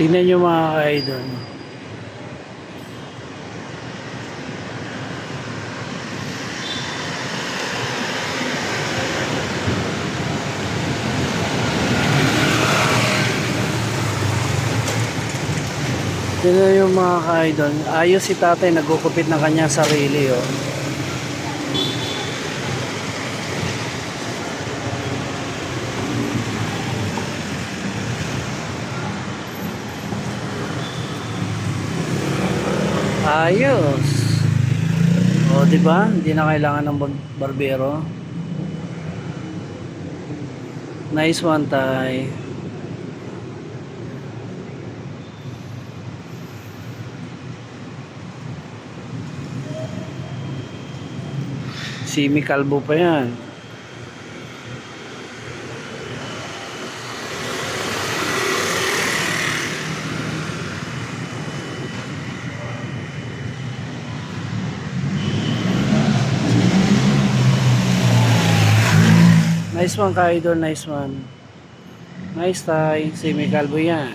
Tingnan nyo mga ka-idol. Tingnan yung mga ka-idol. Ayos si tatay, nagkukupit ng kanyang sarili. Oh. Ayos. O, di ba? Hindi na kailangan ng bar- barbero. Nice one, tay. Simi kalbo pa yan. Nice one, ka-idol. Nice one. Nice, tay. Simi kalbo yan.